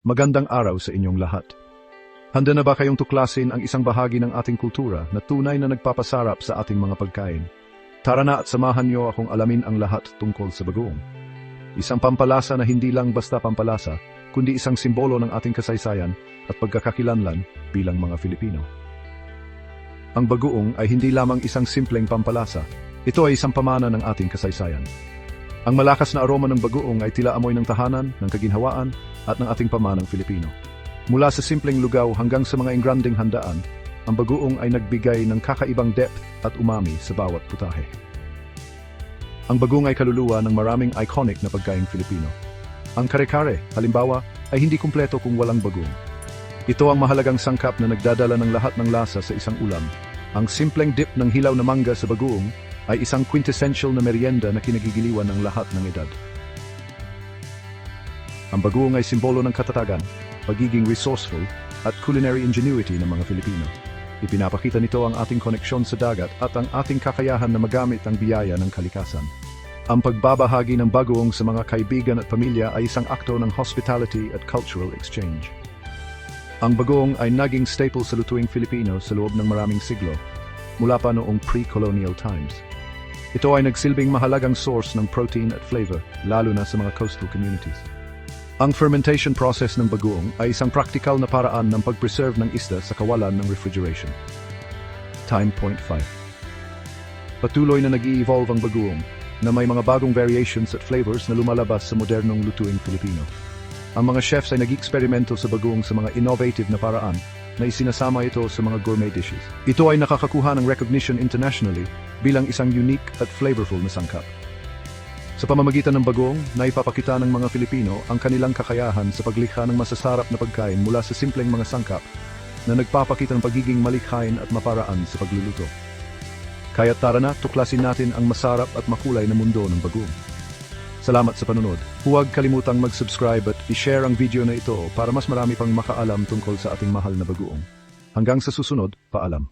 Magandang araw sa inyong lahat. Handa na ba kayong tuklasin ang isang bahagi ng ating kultura na tunay na nagpapasarap sa ating mga pagkain? Tara na at samahan niyo akong alamin ang lahat tungkol sa bagoong. Isang pampalasa na hindi lang basta pampalasa, kundi isang simbolo ng ating kasaysayan at pagkakakilanlan bilang mga Filipino. Ang bagoong ay hindi lamang isang simpleng pampalasa, ito ay isang pamana ng ating kasaysayan. Ang malakas na aroma ng bagoong ay tila amoy ng tahanan, ng kaginhawaan, at ng ating pamanang Filipino. Mula sa simpleng lugaw hanggang sa mga engranding handaan, ang bagoong ay nagbigay ng kakaibang depth at umami sa bawat putahe. Ang bagoong ay kaluluwa ng maraming iconic na pagkaing Filipino. Ang kare-kare, halimbawa, ay hindi kumpleto kung walang bagoong. Ito ang mahalagang sangkap na nagdadala ng lahat ng lasa sa isang ulam. Ang simpleng dip ng hilaw na mangga sa bagoong ay isang quintessential na merienda na kinagigiliwan ng lahat ng edad. Ang bagoong ay simbolo ng katatagan, pagiging resourceful, at culinary ingenuity ng mga Filipino. Ipinapakita nito ang ating koneksyon sa dagat at ang ating kakayahan na magamit ang biyaya ng kalikasan. Ang pagbabahagi ng bagoong sa mga kaibigan at pamilya ay isang akto ng hospitality at cultural exchange. Ang bagoong ay naging staple sa lutuing Filipino sa loob ng maraming siglo, mula pa noong pre-colonial times. Ito ay nagsilbing mahalagang source ng protein at flavor, lalo na sa mga coastal communities. Ang fermentation process ng bagoong ay isang practical na paraan ng pag-preserve ng isda sa kawalan ng refrigeration. Time point 5 Patuloy na nag evolve ang bagoong na may mga bagong variations at flavors na lumalabas sa modernong lutuing Filipino. Ang mga chefs ay nag-eksperimento sa bagoong sa mga innovative na paraan na isinasama ito sa mga gourmet dishes. Ito ay nakakakuha ng recognition internationally bilang isang unique at flavorful na sangkap. Sa pamamagitan ng bagong, naipapakita ng mga Filipino ang kanilang kakayahan sa paglikha ng masasarap na pagkain mula sa simpleng mga sangkap na nagpapakita ng pagiging malikhain at maparaan sa pagluluto. Kaya tara na, tuklasin natin ang masarap at makulay na mundo ng bagong. Salamat sa panunod. Huwag kalimutang mag-subscribe at i-share ang video na ito para mas marami pang makaalam tungkol sa ating mahal na bagoong. Hanggang sa susunod, paalam.